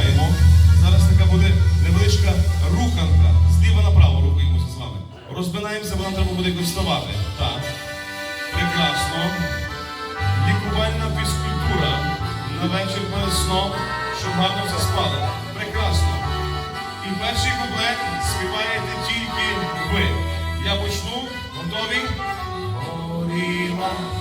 співаємо. Зараз така буде невеличка руханка. Зліва направо рухаємося з вами. Розпинаємося, бо нам треба буде якось вставати. Так. Прекрасно. Лікувальна фізкультура. На вечір перед сном, щоб гарно все. Прекрасно. І перший куплет співаєте тільки ви. Я почну. Готові? Горіла.